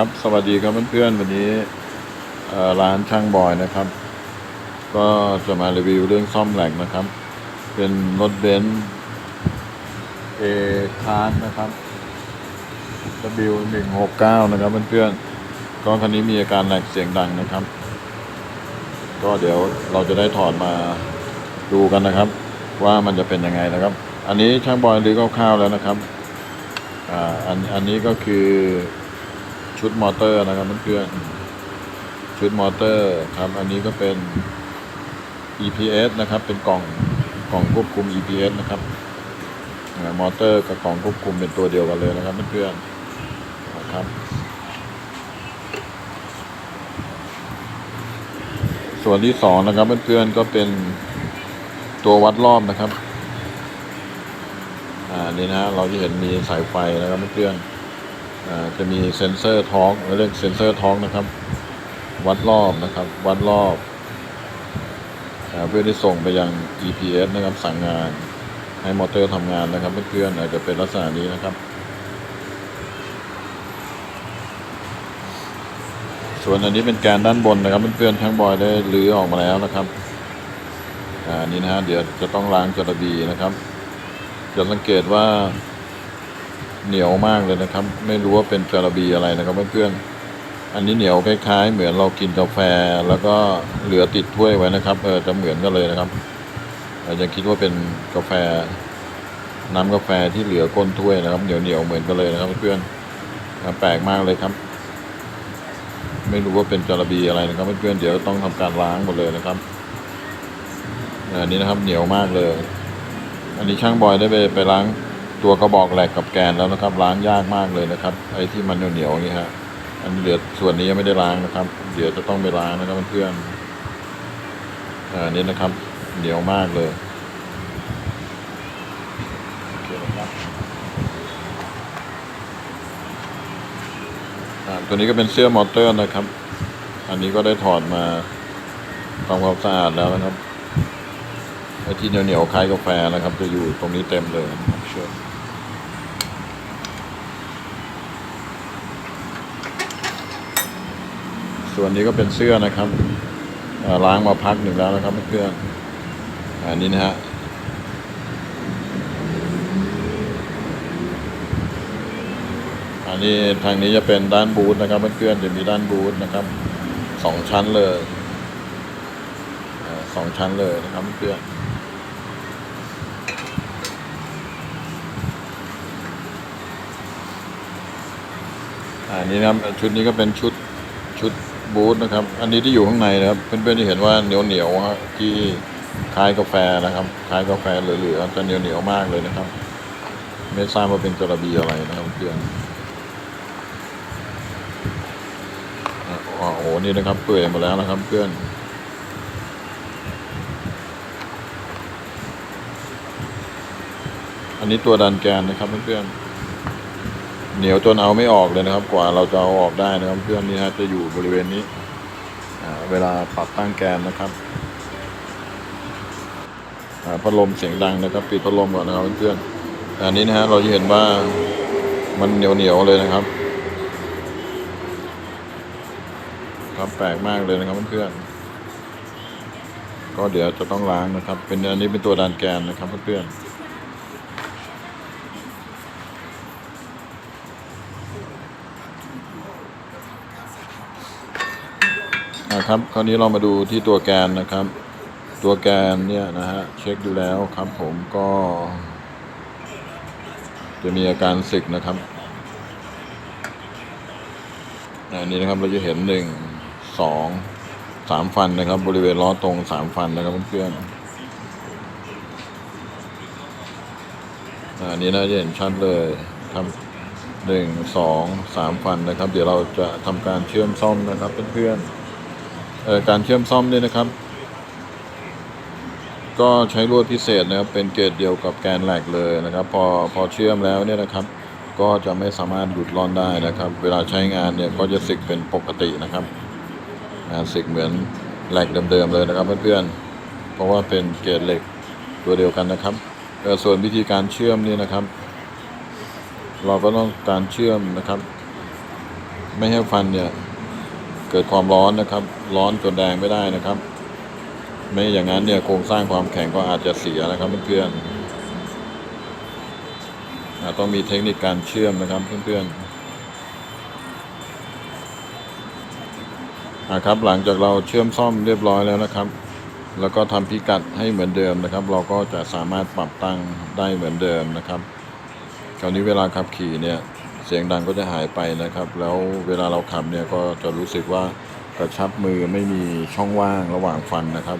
ครับสวัสดีครับเพื่อนๆวันนี้ร้านช่างบอยนะครับ ก็จะมารีวิวเรื่องซ่อมแหลกนะครับ เป็นรถเบนซ์เอคาร์นะครับ W 1 6 9นะครับเพื่อนๆก็คันนี้มีอาการแหลกเสียงดังนะครับ ก็เดี๋ยวเราจะได้ถอดมาดูกันนะครับ ว่ามันจะเป็นยังไงนะครับ อันนี้ช่างบอยรื้อคร่าวๆแล้วนะครับอ่าอันอันนี้ก็คือ ชุดมอเตอร์นะครับเพื่อนๆชุดมอเตอร์ครับ อันนี้ก็เป็น EPS นะครับ เป็นกล่องกล่องควบคุม EPS นะครับมอเตอร์กับกล่องควบคุมเป็นตัวเดียวกันเลยนะครับเพื่อนๆนะครับ ส่วนที่สองนะครับเพื่อนๆก็เป็นตัววัดรอบนะครับ อ่านี่นะเราจะเห็นมีสายไฟนะครับเพื่อนๆ จะมีเซ็นเซอร์ท้องเรียกเซ็นเซอร์ท้องนะครับ วัดรอบนะครับ วัดรอบเพื่อที่ส่งไปยัง EPS นะครับสั่งงานให้มอเตอร์ทำงานนะครับเพื่อนๆอาจจะเป็นลักษณะนี้นะครับ ส่วนอันนี้เป็นแกนด้านบนนะครับเพื่อนๆช่างบอยได้รื้อออกมาแล้วนะครับอ่านี่นะฮะเดี๋ยวจะต้องล้างจระบีนะครับจะสังเกตว่า เหนียวมากเลยนะครับ ไม่รู้ว่าเป็นจระบีอะไรนะครับเพื่อนๆอันนี้เหนียวคล้ายๆ เหมือนเรากินกาแฟ แล้วก็เหลือติดถ้วยไว้นะครับเออจะเหมือนกันเลยนะครับอาจจะคิดว่าเป็นกาแฟ น้ำกาแฟที่เหลือก้นถ้วยนะครับเหนียวๆเหมือนกันเลยนะครับเพื่อนๆแปลกมากเลยครับ ไม่รู้ว่าเป็นจระบีอะไรนะครับเพื่อนๆเดี๋ยวต้องทำการล้างหมดเลยนะครับอันนี้นะครับเหนียวมากเลย อันนี้ช่างบอยได้ไปไปล้าง ตัวกระบอกแหลกกับแกนแล้วนะครับ ล้างยากมากเลยนะครับ ไอ้ที่มันเหนียวๆอย่างนี้ฮะอันเหลือส่วนนี้ยังไม่ได้ล้างนะครับ เดี๋ยวจะต้องไปล้างนะครับเพื่อนอันนี้นะครับ เหนียวมากเลยตัวนี้ก็เป็นเสื้อมอเตอร์นะครับ อันนี้ก็ได้ถอดมาทำความสะอาดแล้วนะครับไอ้ที่เหนียวๆคล้ายกาแฟนะครับ จะอยู่ตรงนี้เต็มเลยนะครับเชื่อ ส่วนนี้ก็เป็นเสื้อนะครับล้างมาพักหนึ่งแล้วนะครับเพื่อนอันนี้นะฮะอันนี้ทางนี้จะเป็นด้านบูธนะครับเพื่อนๆจะมีด้านบูธนะครับสองชั้นเลยสองชั้นเลยนะครับเพื่อนอันนี้นะชุดนี้ก็เป็นชุดชุด บูธนะครับ อันนี้ที่อยู่ข้างในนะครับ เพื่อนๆที่เห็นว่าเหนียวเหนียวๆฮะที่คล้ายกาแฟนะครับคล้ายกาแฟเหลือๆจะเหนียวเหนียวๆมากเลยนะครับ ไม่ทราบว่าเป็นจระบีอะไรนะครับเพื่อนโอ้โหนี่นะครับเปื่อยหมดแล้วนะครับเพื่อนอันนี้ตัวดันแกนนะครับเพื่อนๆ เหนียวจนเอาไม่ออกเลยนะครับ กว่าเราจะเอาออกได้นะครับเพื่อนนี่ฮะจะอยู่บริเวณนี้เวลาปรับตั้งแกนนะครับพัดลมเสียงดังนะครับ ปิดพัดลมก่อนนะครับเพื่อนอันนี้นะฮะเราจะเห็นว่ามันเหนียวเหนียวเลยนะครับ ครับแปลกมากเลยนะครับเพื่อนก็เดี๋ยวจะต้องล้างนะครับ เป็นอันนี้เป็นตัวดันแกนนะครับเพื่อน นะครับ คราวนี้เรามาดูที่ตัวแกนนะครับ ตัวแกนเนี่ยนะฮะเช็คดูแล้วครับผมก็ จะมีอาการสึกนะครับอันนี้นะครับเราจะเห็นหนึ่งสองสามฟันนะครับ บริเวณล้อตรงสามฟันนะครับเพื่อนๆอันนี้น่าจะเห็นชัดเลยครับหนึ่งสองสามฟันนะครับ เดี๋ยวเราจะทำการเชื่อมซ่อมนะครับเพื่อนๆ การเชื่อมซ่อมเนี่ยนะครับ ก็ใช้ลวดพิเศษนะครับ เป็นเกรดเดียวกับแกนแหลกเลยนะครับ พอพอเชื่อมแล้วเนี่ยนะครับ ก็จะไม่สามารถหลุดร่อนได้นะครับ เวลาใช้งานเนี่ยก็จะสึกเป็นปกตินะครับสึกเหมือนแหลกเดิมๆเลยนะครับเพื่อนๆเพราะว่าเป็นเกรดเหล็กตัวเดียวกันนะครับส่วนวิธีการเชื่อมเนี่ยนะครับ เราก็ต้องการเชื่อมนะครับ ไม่ให้ฟันเนี่ย เกิดความร้อนนะครับ ร้อนจนแดงไม่ได้นะครับ ไม่อย่างนั้นเนี่ยโครงสร้างความแข็งก็อาจจะเสียนะครับเพื่อนๆต้องมีเทคนิคการเชื่อมนะครับเพื่อนๆครับ หลังจากเราเชื่อมซ่อมเรียบร้อยแล้วนะครับ แล้วก็ทำพิกัดให้เหมือนเดิมนะครับ เราก็จะสามารถปรับตั้งได้เหมือนเดิมนะครับ คราวนี้เวลาขับขี่เนี่ย เสียงดังก็จะหายไปนะครับ แล้วเวลาเราขับเนี่ยก็จะรู้สึกว่ากระชับมือไม่มีช่องว่างระหว่างฟันนะครับ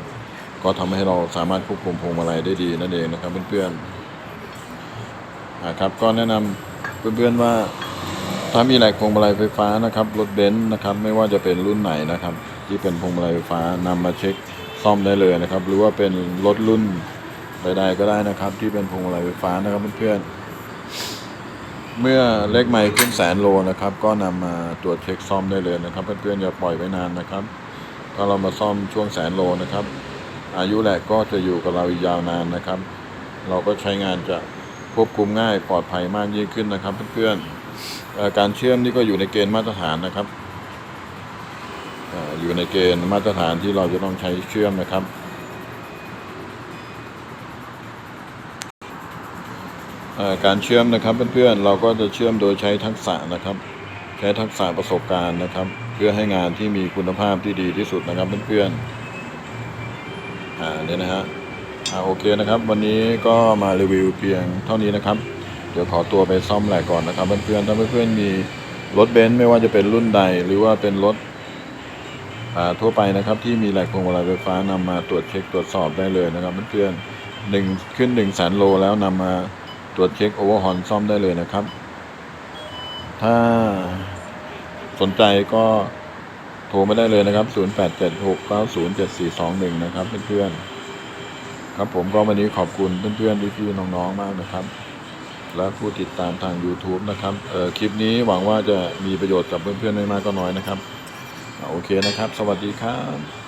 ก็ทำให้เราสามารถควบคุมพวงมาลัยได้ดีนั่นเองนะครับเพื่อนๆครับก็แนะนำเพื่อนๆว่าถ้ามีแหลกพวงมาลัยไฟฟ้านะครับรถเบนซ์นะครับไม่ว่าจะเป็นรุ่นไหนนะครับ ที่เป็นพวงมาลัยไฟฟ้านำมาเช็คซ่อมได้เลยนะครับ หรือว่าเป็นรถรุ่นใดๆก็ได้นะครับ ที่เป็นพวงมาลัยไฟฟ้านะครับเพื่อนๆ เมื่อเลขไมล์ขึ้นแสนโลนะครับ ก็นำมาตรวจเช็คซ่อมได้เลยนะครับ เพื่อนๆอย่าปล่อยไว้นานนะครับ ถ้าเรามาซ่อมช่วงแสนโลนะครับ อายุแหลกก็จะอยู่กับเราอีกยาวนานนะครับ เราก็ใช้งานจะควบคุมง่ายปลอดภัยมากยิ่งขึ้นนะครับ เพื่อนๆเอ่อการเชื่อมนี่ก็อยู่ในเกณฑ์มาตรฐานนะครับอยู่ในเกณฑ์มาตรฐานที่เราจะต้องใช้เชื่อมนะครับ เอ่อ การเชื่อมนะครับเพื่อนๆเราก็จะเชื่อมโดยใช้ทักษะนะครับ ใช้ทักษะประสบการณ์นะครับ เพื่อให้งานที่มีคุณภาพที่ดีที่สุดนะครับเพื่อนๆอ่าเนี่ยนะฮะอ่าโอเคนะครับ วันนี้ก็มารีวิวเพียงเท่านี้นะครับ เดี๋ยวขอตัวไปซ่อมแหลกก่อนนะครับเพื่อนๆถ้าเพื่อนๆมีรถเบนซ์ไม่ว่าจะเป็นรุ่นใดหรือว่าเป็นรถอ่าทั่วไปนะครับที่มีแหลกพวงมาลัยไฟฟ้านำมาตรวจเช็คตรวจสอบได้เลยนะครับเพื่อนๆหนึ่งขึ้นหนึ่งแสนโลแล้วนำมา ตรวจเช็คโอเวอร์ฮอนซ่อมได้เลยนะครับ ถ้าสนใจก็โทรมาได้เลยนะครับ 0876907421 นะครับ เพื่อนๆ ครับผมก็วันนี้ขอบคุณเพื่อนๆพี่ๆน้องๆ มากนะครับ และผู้ติดตามทาง YouTube นะครับเอ่อคลิปนี้หวังว่าจะมีประโยชน์กับเพื่อนๆ ไม่มากก็น้อยนะครับ โอเคนะครับ สวัสดีครับ